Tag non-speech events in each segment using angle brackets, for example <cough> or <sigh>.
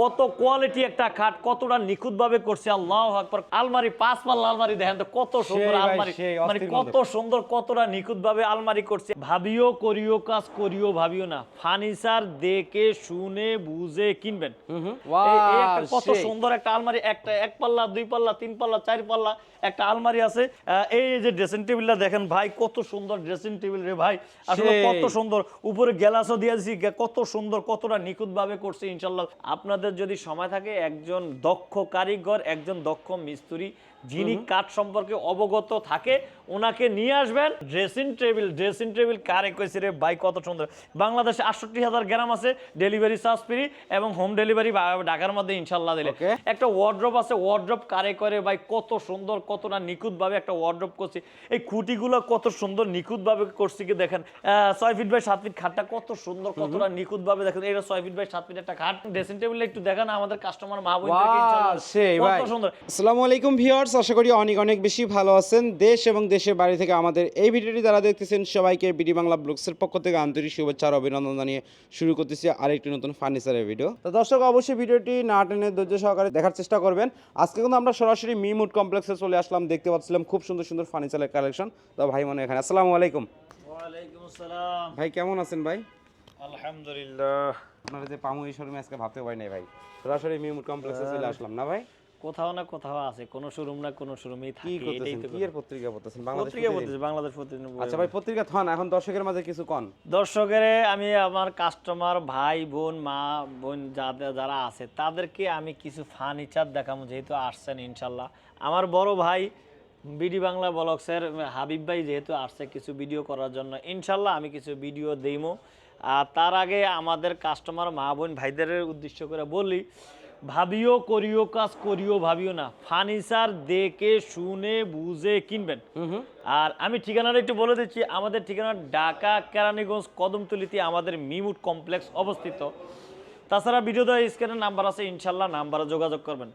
কত কোয়ালিটি একটা খাট কতটা নিখুঁত ভাবে করছে আল্লাহ আকবার। আলমারি পাঁচ পাল্লা আলমারি দেখেন তো কত সুন্দর আলমারি। মানে কত সুন্দর কতটা নিখুঁত ভাবে আলমারি করছে। ভাবিও করিও কাজ করিও ভাবিও না। ফার্নিচার দেখে শুনে বুঝে কিনবেন। কত সুন্দর একটা আলমারি। একটা এক পাল্লা দুই পাল্লা তিন পাল্লা চার পাল্লা একটা আলমারি আছে। এই যে ড্রেসিং টেবিলটা দেখেন ভাই কত সুন্দর ড্রেসিং টেবিল রে ভাই। আসলে কত সুন্দর। উপরে গ্লাসও দিয়েছি কত সুন্দর কতটা নিখুঁত ভাবে করছে ইনশাল্লাহ আপনাদের যদি সময় থাকে একজন দক্ষ কারিগর একজন দক্ষ মিস্ত্রি যিনি কাঠ সম্পর্কে অবগত থাকে ওনাকে নিয়ে আসবেন। ড্রেসিং টেবিল ড্রেসিং টেবিল কারে কইছে রে? ভাই কত সুন্দর। বাংলাদেশে আটষট্টি হাজার গ্রাম আছে ডেলিভারি চার্জ ফ্রি এবং হোম ডেলিভারি ঢাকার মধ্যে ইনশাল্লাহ দিলে। একটা ওয়ার্ড্রপ আছে ওয়ার্ড্রপ কারে করে ভাই কত সুন্দর কতটা নিখুঁত ভাবে একটা ওয়ার্ড্রপ করছে। এই খুঁটিগুলো কত সুন্দর নিখুঁত ভাবে করছে কি দেখেন। ছয় ফিট বাই সাত ফিট খাটটা কত সুন্দর কতটা নিখুঁত ভাবে দেখেন। এটা ছয় ফিট বাই সাত ফিট একটা খাট। ড্রেসিং টেবিল একটু দেখেন আমাদের কাস্টমার মা ভাই কত সুন্দর। আসসালামু আলাইকুম ভিউয়ার্স আশা করি অনেক অনেক বেশি ভালো আছেন। দেশ এবং দেশের বাড়ি থেকে আমাদের এই ভিডিওটি যারা দেখতেছেন সবাইকে বিডি বাংলা ব্লগসের পক্ষ থেকে আন্তরিক শুভেচ্ছা আর অভিনন্দন জানিয়ে শুরু করতেছি আরেকটি নতুন ফার্নিচারের ভিডিও। তো দর্শক অবশ্যই ভিডিওটি না টেনে ধৈর্য সহকারে দেখার চেষ্টা করবেন। আজকে কিন্তু আমরা সরাসরি মিমুড কমপ্লেক্সে চলে আসলাম দেখতে পাচ্ছিলাম খুব সুন্দর সুন্দর ফার্নিচারের কালেকশন। তো ভাই মনে এখানে। আসসালামু আলাইকুম। ভাই কেমন আছেন ভাই? আলহামদুলিল্লাহ। আপনারা যে পামু এই শোরুমে আজকে ভাবতে পারি নাই ভাই। সরাসরি মিমুড কমপ্লেক্সে চলে আসলাম না ভাই? কোথাও না কোথাও আছে কোন শোরুম না কোন শোরুমেই থাকে এটাই তো কি এর পত্রিকা পড়তেছেন? বাংলাদেশ পত্রিকা? বলতেছে বাংলাদেশ প্রতিদিন আচ্ছা ভাই পত্রিকা থন এখন দর্শকের মাঝে কিছু কন? দর্শকের আমি আমার কাস্টমার ভাই বোন মা বোন যাদের যারা আছে তাদেরকে আমি কিছু ফার্নিচার দেখাবো যেহেতু আসছেন ইনশাল্লাহ। আমার বড় ভাই বিডি বাংলা ব্লগসের হাবিব ভাই যেহেতু আসছে কিছু ভিডিও করার জন্য ইনশাল্লাহ আমি কিছু ভিডিও দিইমো। আর তার আগে আমাদের কাস্টমার মা বোন ভাইদের উদ্দেশ্য করে বলি ভাবিও করিও কাজ করিও ভাবিও না। ফার্নিচার দেখে শুনে বুঝে কিনবেন। আর আমি ঠিকানাটা একটু বলে দিচ্ছি আমাদের ঠিকানা ঢাকা কেরানীগঞ্জ কদমতলিতে আমাদের মিমুট কমপ্লেক্স অবস্থিত। তাছাড়া ভিডিও দেওয়া নাম্বার আছে ইনশাল্লাহ নাম্বারে যোগাযোগ করবেন।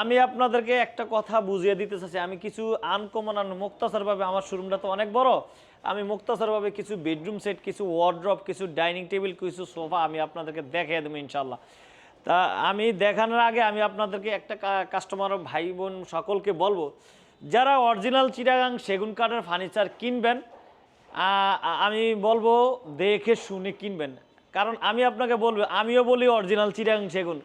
আমি আপনাদেরকে একটা কথা বুঝিয়ে দিতে চাচ্ছি আমি কিছু আনকমন আন মুক্তাসারভাবে আমার শোরুমটা তো অনেক বড় আমি মুক্তাসারভাবে কিছু বেডরুম সেট কিছু ওয়ার্ড্রপ কিছু ডাইনিং টেবিল কিছু সোফা আমি আপনাদেরকে দেখিয়ে দেবো ইনশাল্লাহ তা আমি দেখানোর আগে আমি আপনাদেরকে একটা কাস্টমার ভাই বোন সকলকে বলব, যারা অরিজিনাল চিটাগাং সেগুন কাঠের ফার্নিচার কিনবেন আমি বলব দেখে শুনে কিনবেন। কারণ আমি আপনাকে বলব, আমিও বলি অরিজিনাল চিটাগাং সেগুন।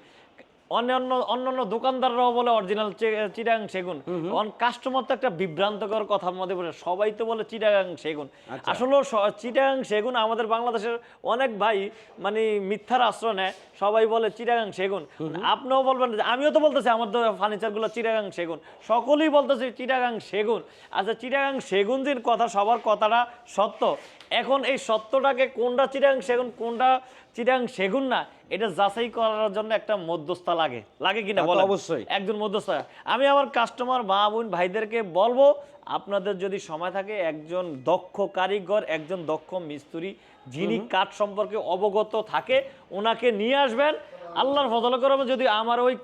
অন্যান্য অন্যান্য দোকানদাররাও বলে অরিজিনাল চিটাগাং সেগুন। অন কাস্টমার তো একটা বিভ্রান্তকর কথার মধ্যে বলে সবাই তো বলে চিটাগাং সেগুন। আসলে চিটাগাং সেগুন আমাদের বাংলাদেশের অনেক ভাই মানে মিথ্যার আশ্রয় নেয় সবাই বলে চিটাগাং সেগুন। আপনিও বলবেন যে আমিও তো বলতেছি আমার তো ফার্নিচারগুলো চিটাগাং সেগুন। সকলেই বলতেছে চিটাগাং সেগুন। আচ্ছা চিটাগাং সেগুন যে কথা সবার কথাটা সত্য। এখন এই সত্যটাকে কোনটা চিটাগাং সেগুন কোনটা চিটাগাং সেগুন না এটা যাচাই করার জন্য একটা মধ্যস্থা লাগে। লাগে কিনা তো অবশ্যই। একজন মধ্যস্থা। আমি আমার কাস্টমার মা বোন ভাইদেরকে বলব আপনাদের যদি সময় থাকে একজন দক্ষ কারিগর একজন দক্ষ মিস্ত্রি যিনি কাঠ সম্পর্কে অবগত থাকে ওনাকে নিয়ে আসবেন। আল্লাহর ফজল করবে যদি আমার ওই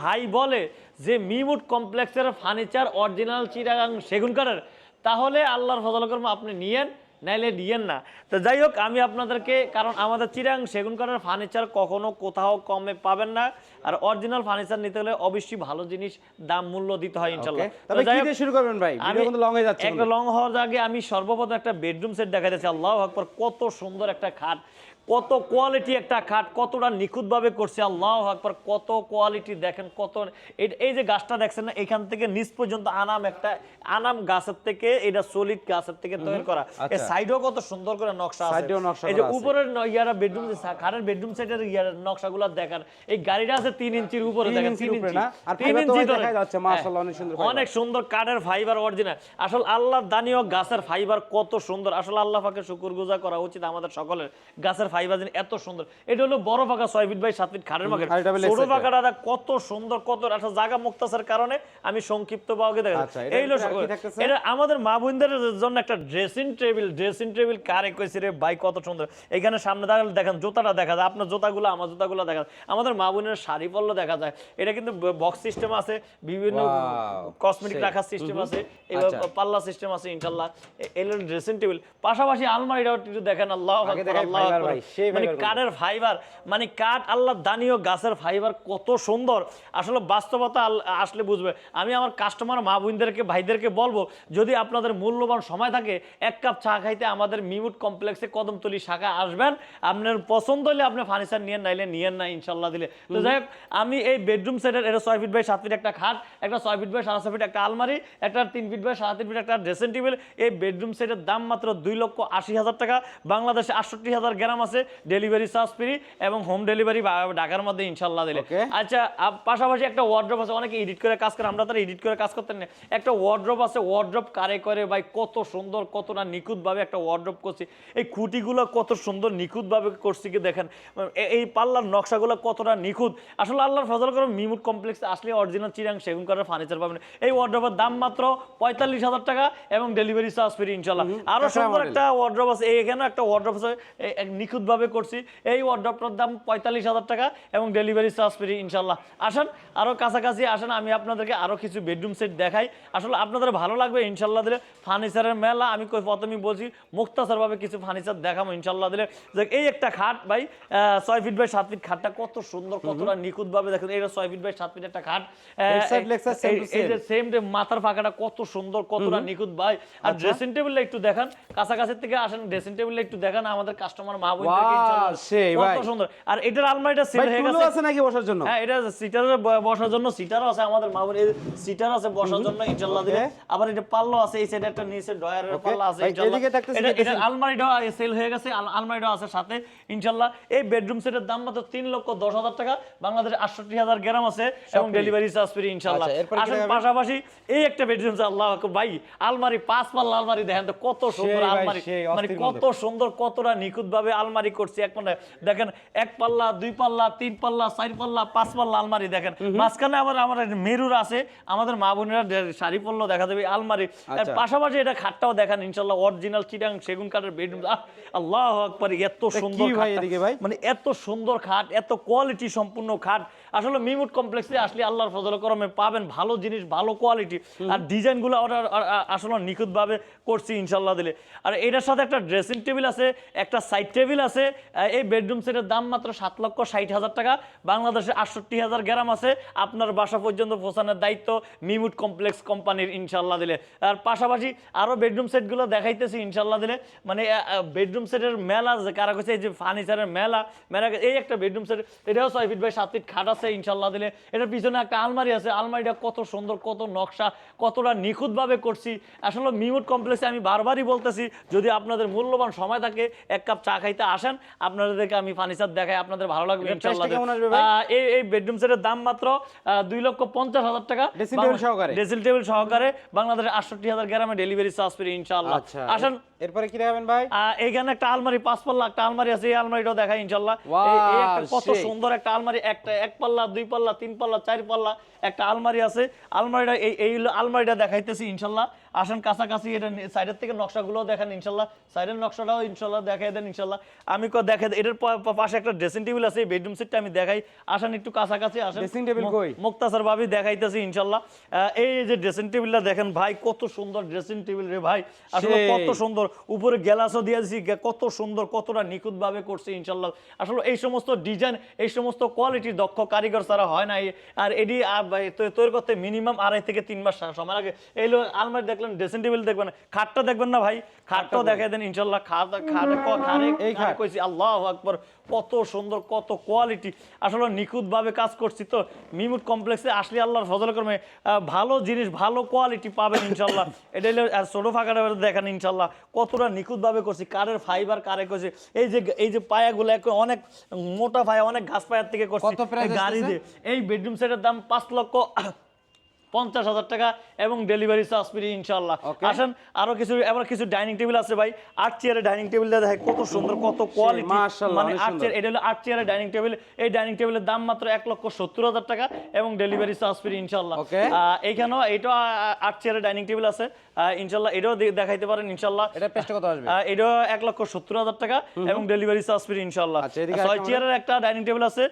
ভাই বলে যে মিমুট কমপ্লেক্সের ফার্নিচার অরিজিনাল চিরাগাং সেগুন কাঠের তাহলে আল্লাহর ফজল করবে আপনি নিয়েন। নাইলে নিয়েন না। তো যাই হোক, আমি আপনাদেরকে, কারণ আমাদের চিরাং সেগুন কাঠের ফার্নিচার কখনো কোথাও কমে পাবেন না। আর অরিজিনাল ফার্নিচার নিতে হলে অবশ্যই ভালো জিনিস দাম মূল্য দিতে হয় ইনশাল্লাহ। তবে কি দিয়ে শুরু করবেন ভাই? ভিডিও কিন্তু long হয়ে যাচ্ছে একটা লং হওয়ার আগে আমি সর্বপ্রথম একটা বেডরুম সেট দেখা যাচ্ছে আল্লাহ আকবর কত সুন্দর একটা খাট কত কোয়ালিটি একটা খাট কতটা নিখুঁতভাবে করছে আল্লাহ আকবর কত কোয়ালিটি দেখেন কত এই- এই যে গাছটা দেখছেন না এখান থেকে নিচ পর্যন্ত আনাম একটা আনাম গাছের থেকে এটা সলিড গাছের থেকে তৈরি করা। এই আচ্ছা। সাইডেও কত সুন্দর করে নকশা আছে। নকশা এই যে উপরের ইয়ারা বেডরুম খাটের বেডরুম সেটের ইয়ার নকশাগুলো দেখার এই গাড়িটা আছে তিন ইঞ্চির উপরে তিন দেখেন তিন ইঞ্চি। না? আর তিন ইঞ্চি ভাই যাচ্ছে, হ্যাঁ, মাশাআল্লাহ, অনেক সুন্দর অনেক সুন্দর কাঠের ফাইবার অরিজিনাল আসল আল্লাহর দানীয় গাছের ফাইবার কত সুন্দর। আসলে আল্লাহ পাকে শুকুর করা উচিত আমাদের সকলের গাছের ফাইবার যেন এত সুন্দর। এটা হলো বড় ফাঁকা ছয় ফিট বাই সাত ফিট খাটের মার্কেট আর এটা হলো ছোট set ফাঁকাটা কত সুন্দর কত একটা জায়গা মুক্তাসের কারণে আমি সংক্ষিপ্ত দেখা আচ্ছা, এই হলো? এটা আমাদের মা বোনদের জন্য একটা ড্রেসিং টেবিল ড্রেসিং টেবিল কারে কইছে রে ভাই কত সুন্দর। এখানে সামনে দাঁড়ালে দেখেন জুতাটা দেখা যায় আপনার জুতাগুলো আমার জুতাগুলো দেখা যায়। আমাদের মা বোনের শাড়ি পরলে দেখা যায়। এটা কিন্তু বক্স সিস্টেম আছে বিভিন্ন কসমেটিক রাখার সিস্টেম আছে এবার আচ্ছা। পাল্লা সিস্টেম আছে ইনশাল্লাহ। এলো ড্রেসিং টেবিল পাশাপাশি আলমারিটাও একটু দেখেন আল্লাহ আল্লাহ মানে কাঠের ফাইবার মানে কাঠ আল্লাহ দানীয় গাছের ফাইবার কত সুন্দর। আসলে বাস্তবতা আসলে বুঝবে। আমি আমার কাস্টমার মা বোনদেরকে ভাইদেরকে বলব যদি আপনাদের মূল্যবান সময় থাকে এক কাপ চা খাইতে আমাদের মিমুট কমপ্লেক্সে কদমতলি শাখা আসবেন। আপনার পছন্দ হলে আপনি ফার্নিচার নিয়ে নাইলে নিয়েন না ইনশাল্লাহ দিলে। তো যাই হোক আমি এই বেডরুম সেটের এটা ছয় ফিট বাই সাত ফিট একটা খাট একটা ছয় ফিট বাই সাড়ে ছয় ফিট একটা আলমারি একটা তিন ফিট বাই সাড়ে তিন ফিট একটা ড্রেসিং টেবিল এই বেডরুম সেটের দাম মাত্র দুই লক্ষ আশি হাজার টাকা। বাংলাদেশে আটষট্টি হাজার গ্রাম আছে ডেলিভারি চার্জ ফ্রি এবং হোম ডেলিভারি ঢাকার মধ্যে ইনশাল্লাহ দিলে। আচ্ছা পাশাপাশি একটা ওয়ার্ড্রপ আছে অনেকে এডিট করে কাজ করে আমরা তারা এডিট করে কাজ করতেন না। একটা ওয়ার্ড্রপ আছে ওয়ার্ড্রপ কারে করে ভাই কত সুন্দর কতটা নিখুঁতভাবে একটা ওয়ার্ড্রপ করছি। এই খুঁটিগুলো কত সুন্দর নিখুঁতভাবে করছি কি দেখেন? এই পাল্লার নকশাগুলো কতটা নিখুঁত আসলে আল্লাহর ফজল করে মিমুট কমপ্লেক্স আসলে অরিজিনাল চিরাং সেগুন কাঠের ফার্নিচার পাবেন। এই ওয়ার্ড্রপের দাম মাত্র পঁয়তাল্লিশ হাজার টাকা এবং ডেলিভারি চার্জ ফ্রি ইনশাল্লাহ আরও কাঁচা সুন্দর একটা ওয়ার্ড্রপ আছে এখানে একটা ওয়ার্ড্রপ আছে নিখুঁতভাবে করছি। এই ওয়ার্ড্রপটার দাম পঁয়তাল্লিশ হাজার টাকা এবং ডেলিভারি চার্জ ফ্রি ইনশাল্লাহ আসেন আরও কাছাকাছি আসেন আমি আপনাদেরকে আরও কিছু বেডরুম সেট দেখাই। আসলে আপনাদের ভালো লাগবে ইনশাল্লাহ দিলে ফার্নিচারের মেলা আমি কই প্রথমেই বলছি মুক্তাসর ভাবে কিছু ফার্নিচার দেখাবো ইনশাল্লাহ দিলে। যে এই একটা খাট ভাই ছয় ফিট বাই সাত ফিট খাটটা কত সুন্দর কতটা নিখুঁত ভাবে দেখুন এটা ছয় ফিট বাই সাত ফিট একটা খাট। এই- যে সেম মাথার ফাঁকাটা কত সুন্দর কতটা নিখুঁত ভাই। আর আচ্ছা। ড্রেসিং টেবিলটা একটু দেখান কাছাকাছি থেকে আসেন ড্রেসিং টেবিলটা একটু দেখান আমাদের কাস্টমার মা কত সুন্দর। আর এটার আলমারিটা সেল হয়ে গেছে। আছে নাকি বসার জন্য? হ্যাঁ এটা সিটারে বসার জন্য সিটারও আছে আমাদের মা বোন সিটার আছে বসার জন্য ইনশাআল্লাহ Okay. আবার এটা পাল্লো আছে এই সাইডে একটা নিচে ডয়ারের. পাল্লা আছে ইনশাআল্লাহ। এটা আলমারিটাও সেল হয়ে গেছে আল- আলমারিটাও আছে সাথে ইনশাআল্লাহ। এই বেডরুম সেটের দাম মাত্র তিন লক্ষ দশ হাজার টাকা। বাংলাদেশ আটষট্টি হাজার গ্রাম আছে এবং ডেলিভারি চার্জ ফ্রি ইনশাআল্লাহ। আচ্ছা, আসেন পাশাপাশি এই একটা বেডরুম আল্লাহ ভাই আলমারি পাঁচ পাল্লা আলমারি দেখেন তো কত সুন্দর আলমারি। মানে কত সুন্দর কতটা নিখুঁত ভাবে আলমারি করছি। এক মানে দেখেন এক পাল্লা দুই পাল্লা তিন পাল্লা চার পাল্লা পাঁচ পাল্লা আলমারি দেখেন। মাঝখানে আবার আমার মেরুর আছে আমাদের মা বোনেরা শাড়ি পরলেও দেখা যাবে আলমারি। আর আচ্ছা। পাশাপাশি এটা খাটটাও দেখেন ইনশাল্লাহ অরিজিনাল চিটাং সেগুন কাঠের বেডরুম আল্লাহ আকবার এত সুন্দর ভাই এদিকে ভাই? মানে এত সুন্দর খাট এত কোয়ালিটি সম্পূর্ণ খাট আসলে মিমুট কমপ্লেক্সে আসলে আল্লাহর ফজল করমে পাবেন ভালো জিনিস ভালো কোয়ালিটি আর ডিজাইনগুলো ওরা আর- আসলে নিখুঁতভাবে করছি ইনশাল্লাহ দিলে। আর এটার সাথে একটা ড্রেসিং টেবিল আছে একটা সাইড টেবিল আছে এই বেডরুম সেটের দাম মাত্র সাত লক্ষ ষাট হাজার টাকা। বাংলাদেশে আটষট্টি হাজার গ্রাম আছে আপনার বাসা পর্যন্ত পৌঁছানোর দায়িত্ব মিমুট কমপ্লেক্স কোম্পানির ইনশাল্লাহ দিলে। আর পাশাপাশি আরও বেডরুম সেটগুলো দেখাইতেছি ইনশাল্লাহ দিলে। মানে বেডরুম সেটের মেলা যে কারা কইছে এই যে ফার্নিচারের মেলা মেলা এই একটা বেডরুম সেট এটাও ছয় ফিট বাই সাত ফিট খাট আছে। ইনশাল্লাহ দিলে। এটার পিছনে একটা আলমারি আছে আলমারিটা কত সুন্দর কত নকশা কতটা নিখুঁতভাবে করছি। আসলে মিমুট কমপ্লেক্সে আমি বারবারই বলতেছি যদি আপনাদের মূল্যবান সময় থাকে এক কাপ চা খাইতে আসেন আপনাদেরকে আমি ফার্নিচার দেখাই আপনাদের ভালো লাগবে ইনশাল্লাহ এই এই বেডরুম সেটের দাম মাত্র দুই লক্ষ পঞ্চাশ হাজার টাকা। সহকারে? ড্রেসিং টেবিল সহকারে বাংলাদেশের আটষট্টি হাজার গ্রামে ডেলিভারি চার্জ ফ্রি ইনশাল্লাহ আসেন। এরপরে কি দেখাবেন ভাই? আহ, এইখানে একটা আলমারি পাঁচ পাল্লা একটা আলমারি আছে এই আলমারিটাও দেখাই ইনশাল্লাহ কত সুন্দর একটা আলমারি একটা এক পাল্লা দুই পাল্লা, তিন পাল্লা, চার পাল্লা একটা আলমারি আছে। আলমারিটা এই এই আলমারিটা দেখাইতেছি ইনশাল্লাহ। আসেন কাছাকাছি এটা সাইডের থেকে নকশাগুলো দেখেন ইনশাল্লাহ। সাইডের নকশাটাও ইনশাল্লাহ দেখাই দেন ইনশাল্লাহ। আমি দেখাই এটার পাশে একটা ড্রেসিং টেবিল আছে বেডরুম সেটটা আমি দেখাই। আসেন একটু কাছাকাছি আসেন। Table মু- কই? মুক্তাসার ভাবি দেখাইতেছি ইনশাল্লাহ। এই যে ড্রেসিং টেবিলটা দেখেন ভাই কত সুন্দর ড্রেসিং টেবিল রে ভাই। আসলে কত সুন্দর। উপরে গ্যালাসও দিয়েছি কত সুন্দর কতটা নিখুঁত ভাবে করছে ইনশাল্লাহ। আসলে এই সমস্ত ডিজাইন এই সমস্ত কোয়ালিটির দক্ষ কারিগর ছাড়া হয় না আর এটি তৈরি করতে মিনিমাম আড়াই থেকে তিন মাস সময় লাগে। এই আলমারি দেখলেন ড্রেসিং টেবিল দেখবেন খাটটা দেখবেন না ভাই? খাটটাও দেখাই দেন ইনশাল্লাহ খাট খাটে ক- খাটে এই খাট। কইছি আল্লাহ আকবর কত সুন্দর কত কোয়ালিটি আসলে নিখুঁত ভাবে কাজ করছি তো। মিমুট কমপ্লেক্সে আসলে আল্লাহর ফজল কর্মে ভালো জিনিস ভালো কোয়ালিটি পাবেন ইনশাল্লাহ। <laughs> এটা হলো আর ছোটো ফাঁকাটা দেখেন ইনশাল্লাহ। কতটা নিখুঁত ভাবে করছি কারের ফাইবার কারে করছি। এই যে এই যে পায়াগুলো এক অনেক মোটা পায়া অনেক ঘাস পায়ার থেকে করছি। গাড়ি? দিয়ে এই বেডরুম সেটের দাম পাঁচ লক্ষ পঞ্চাশ হাজার টাকা এবং ডেলিভারি চার্জ ফ্রি ইনশাল্লাহ আসেন আরও কিছু এবার কিছু ডাইনিং টেবিল আছে ভাই। আট চেয়ারের ডাইনিং টেবিলটা দেখে কত সুন্দর কত কোয়ালিটি মানে আট চেয়ার এটা হলো আট চেয়ারের ডাইনিং টেবিল এই ডাইনিং টেবিলের দাম মাত্র এক লক্ষ সত্তর হাজার টাকা এবং ডেলিভারি চার্জ ফ্রি ইনশাল্লাহ এইখানেও এটাও আট চেয়ারের ডাইনিং টেবিল আছে। ইনশাল্লাহ এটাও দেখাইতে পারেন ইনশাল্লাহ কত আসবে? এটাও এক লক্ষ সত্তর হাজার টাকা এবং ডেলিভারি চার্জ ফ্রি ইনশাল্লাহ ছয় চেয়ারের একটা ডাইনিং টেবিল আছে।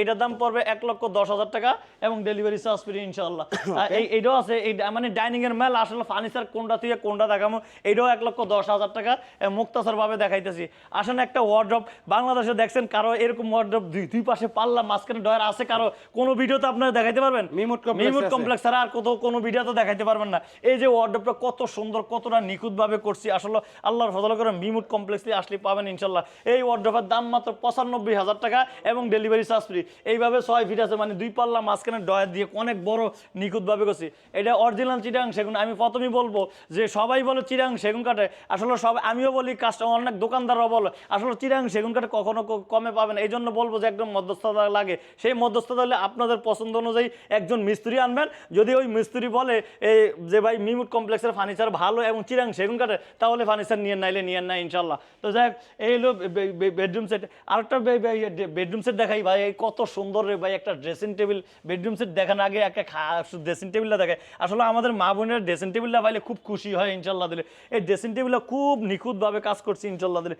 এটার দাম পড়বে এক লক্ষ দশ হাজার টাকা এবং ডেলিভারি চার্জ ফ্রি ইনশাল্লাহ আহ, এই এটাও আছে মানে ডাইনিং এর মেল আসলে ফার্নিচার কোনটা থেকে কোনটা দেখামো এটাও এক লক্ষ দশ হাজার টাকা মুক্তাসর ভাবে দেখাইতেছি। আসেন একটা ওয়ার্ড্রপ বাংলাদেশে দেখছেন কারও এরকম ওয়ার্ড্রপ দুই দুই পাশে পাল্লা মাঝখানে ডয়ার আছে কারও কোনো ভিডিওতে আপনারা দেখাইতে পারবেন? মিমুট মিমুট কমপ্লেক্স ছাড়া আর কত কোনো ভিডিওতে দেখাইতে পারবেন না। এই যে ওয়ার্ড্রপটা কত সুন্দর কতটা নিখুঁত ভাবে করছি আসলে আল্লাহর ফজল করে মিমুট কমপ্লেক্সে আসলে পাবেন ইনশাল্লাহ। এই ওয়ার্ড্রপের দাম মাত্র পঁচানব্বই হাজার টাকা এবং ডেলিভারি চার্জ ফ্রি এইভাবে ছয় ফিট আছে মানে দুই পাল্লা মাঝখানে ডয়ার দিয়ে অনেক বড় নিখুঁতভাবে করছি। এটা অরিজিনাল চিটাং সেগুন, আমি প্রথমেই বলব যে সবাই বলে চিরাং সেগুন কাঠে আসলে সব আমিও বলি কাস্টমার অনেক দোকানদাররাও বলে, আসলে চিরাং সেগুন কাঠে কখনো কমে পাবেন এই জন্য বলব যে একদম মধ্যস্থতা লাগে। সেই মধ্যস্থতা হলে আপনাদের পছন্দ অনুযায়ী একজন মিস্ত্রি আনবেন। যদি ওই মিস্ত্রি বলে এই যে ভাই মিমুট কমপ্লেক্সের ফার্নিচার ভালো এবং চিরাং সেগুন কাঠে তাহলে ফার্নিচার নিয়ে নাইলে নিয়ে না ইনশাল্লাহ তো যাই এই হলো বেডরুম সেট আরেকটা বেডরুম সেট দেখাই। ভাই কত সুন্দর রে ভাই, একটা ড্রেসিং টেবিল বেডরুম সেট দেখার আগে একটা ড্রেসিং টেবিলটা দেখে। আসলে আমাদের মা বোনের ড্রেসিং টেবিলটা পাইলে খুব খুশি হয় ইনশাল্লাহ দিলে। এই ড্রেসিং টেবিলটা খুব নিখুঁতভাবে কাজ করছি ইনশাল্লাহ দিলে।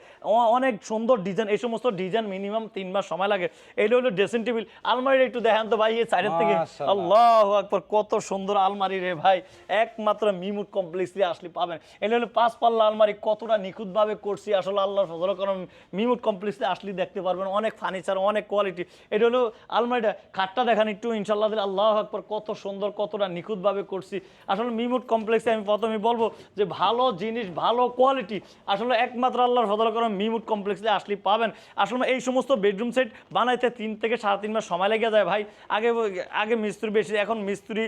অনেক সুন্দর ডিজাইন এই সমস্ত ডিজাইন মিনিমাম তিন মাস সময় লাগে। এইটা হলো ড্রেসিং টেবিল আলমারি একটু দেখান তো ভাই এই সাইডের থেকে। আল্লাহ আকবর কত সুন্দর আলমারি রে ভাই। একমাত্র মিমুট কমপ্লেক্সে আসলে পাবেন। এটা হলো পাঁচ পাল্লা আলমারি কতটা নিখুঁতভাবে করছি। আসলে আল্লাহর ফজল করম মিমুট কমপ্লেক্সে আসলে দেখতে পারবেন। অনেক ফার্নিচার অনেক কোয়ালিটি এটা হলো আলমারিটা। খাটটা দেখান একটু ইনশাল্লাহ দিলে আল্লাহ আকবর কত সুন্দর কতটা নিখুঁতভাবে করছি। আসলে মিমুট কমপ্লেক্সে আমি প্রথমে বলব যে ভালো জিনিস, ভালো কোয়ালিটি আসলে একমাত্র আল্লাহর ফজল করম মিমুট কমপ্লেক্সে আসলে পাবেন। আসলে এই সমস্ত বেডরুম সেট বানাইতে তিন থেকে সাড়ে তিন মাস সময় লেগে যায় ভাই। আগে আগে মিস্ত্রি বেশি, এখন মিস্ত্রি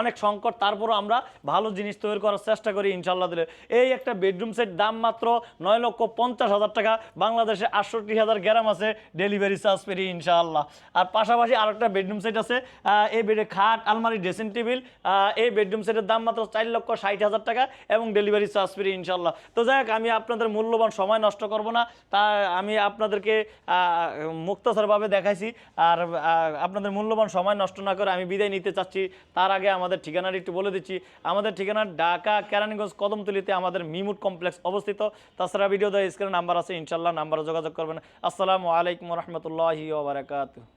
অনেক সংকট, তারপরও আমরা ভালো জিনিস তৈরি করার চেষ্টা করি ইনশাল্লাহ দিলে। এই একটা বেডরুম সেট দাম মাত্র নয় লক্ষ পঞ্চাশ হাজার টাকা, বাংলাদেশে আটষট্টি হাজার গ্রাম আছে ডেলিভারি চার্জ পেরি ইনশাআল্লাহ। আর পাশাপাশি আরেকটা বেডরুম সেট আছে এই বেডে খাট, আলমারি ড্রেসিং টেবিল এই বেডরুম সেটের দাম মাত্র চার লক্ষ ষাট হাজার টাকা এবং ডেলিভারি চার্জ পেরি ইনশাল্লাহ তো যাই হোক, আমি আপনাদের মূল্যবান সময় নষ্ট করব না। তা আমি আপনাদেরকে মুক্তসরভাবে দেখাইছি। আর আপনাদের মূল্যবান সময় নষ্ট না করে আমি বিদায় নিতে চাচ্ছি। তার আগে আমাদের ঠিকানাটি একটু বলে দিচ্ছি। আমাদের ঠিকানা ঢাকা কেরানীগঞ্জ কদমতলিতে আমাদের মিমুট কমপ্লেক্স অবস্থিত। তাছাড়া ভিডিও দেওয়া স্ক্রিনে নাম্বার আছে ইনশাল্লাহ নাম্বারে যোগাযোগ করবেন। আসসালামু আলাইকুম রহমতুল্লাহি ওবরাকাতু